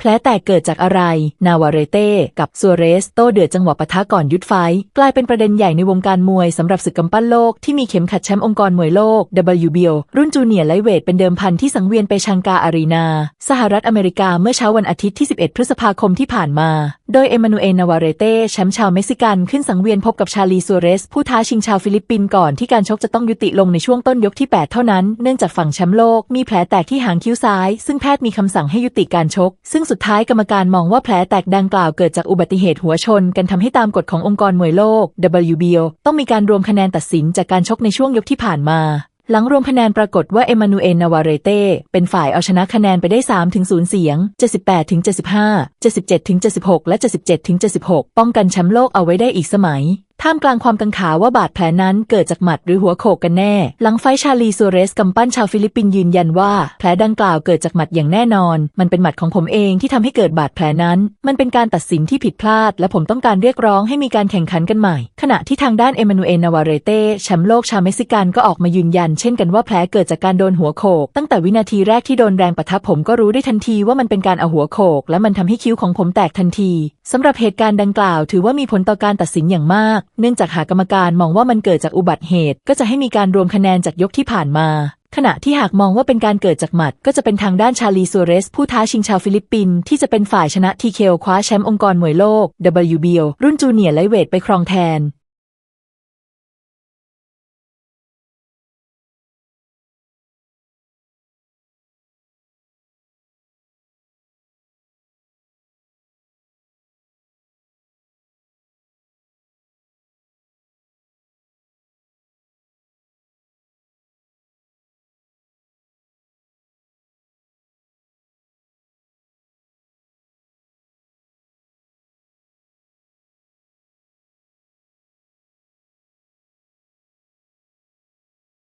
แผลแตกเกิดจากอะไร นาวาเรเต้กับซัวเรสโตเดือดจังหวะปะทะก่อนยุดไฟ กลายเป็นประเด็นใหญ่ในวงการมวยสำหรับศึกกำปั้นโลกที่มีเข็มขัดแชมป์องค์กรมวยโลก WBO รุ่นจูเนียร์ไลท์เวทเป็นเดิมพันที่สังเวียนไปชังกาอารีนา สหรัฐอเมริกาเมื่อเช้าวันอาทิตย์ที่ 11 พฤษภาคมที่ผ่านมา โดยเอมานูเอลนาวาเรเต้แชมป์ชาวเม็กซิกันขึ้นสังเวียนพบกับชาลีซัวเรส ผู้ท้าชิงชาวฟิลิปปินส์ก่อนที่การชกจะต้องยุติลงในช่วงต้นยกที่ 8 เท่านั้น เนื่องจากฝั่งแชมป์โลกมีแผลแตกที่หางคิ้วซ้าย ซึ่งแพทย์มีคำสั่งให้ยุติการชก ซึ่งสุดท้ายกรรมการมองว่าแผลแตกดังกล่าวเกิดจากอุบัติเหตุหัวชน กันทำให้ตามกฎขององค์กรมวยโลก WBO ต้องมีการรวมคะแนนตัดสินจากการชกในช่วงยกที่ผ่านมา หลังรวมคะแนนปรากฏว่าเอมานูเอลนาวาเรเต้เป็นฝ่ายเอาชนะคะแนนไปได้ 3 ถึง 0 เสียง 78 ถึง 75 77 ถึง 76 และ 77 ถึง 76 ป้องกันแชมป์โลกเอาไว้ได้อีกสมัย ท่ามกลางความกังขาว่าบาดแผลนั้นเกิดจากหมัดหรือหัวโขกกันแน่ หลังไฟชาลีซัวเรสกำปั้นชาวฟิลิปปินส์ยืนยันว่าแผลดังกล่าวเกิดจากหมัดอย่างแน่นอน มันเป็นหมัดของผมเองที่ทำให้เกิดบาดแผลนั้น มันเป็นการตัดสินที่ผิดพลาด และผมต้องการเรียกร้องให้มีการแข่งขันกันใหม่ ขณะที่ทางด้านเอมานูเอลนาวาเรเต้แชมป์โลกชาวเม็กซิกันก็ออกมายืนยัน เช่นกันว่าแผลเกิดจากการโดนหัวโขก ตั้งแต่วินาทีแรกที่โดนแรงปะทะผมก็รู้ได้ทันทีว่ามันเป็นการเอาหัวโขก และมันทำให้คิ้วของผมแตกทันทีสำหรับเหตุการณ์ดังกล่าว ถือว่ามีผลต่อการตัดสินอย่างมากเนื่องจากหากกรรมการมองว่ามันเกิดจากอุบัติเหตุ ก็จะให้มีการรวมคะแนนจากยกที่ผ่านมา ขณะที่หากมองว่าเป็นการเกิดจากหมัด ก็จะเป็นทางด้านชาลีซัวเรส ผู้ท้าชิงชาวฟิลิปปินส์ที่จะเป็นฝ่ายชนะทีเคลคว้าแชมป์องค์กรมวยโลก WBO รุ่นจูเนียร์ไลท์เวทไปครองแทน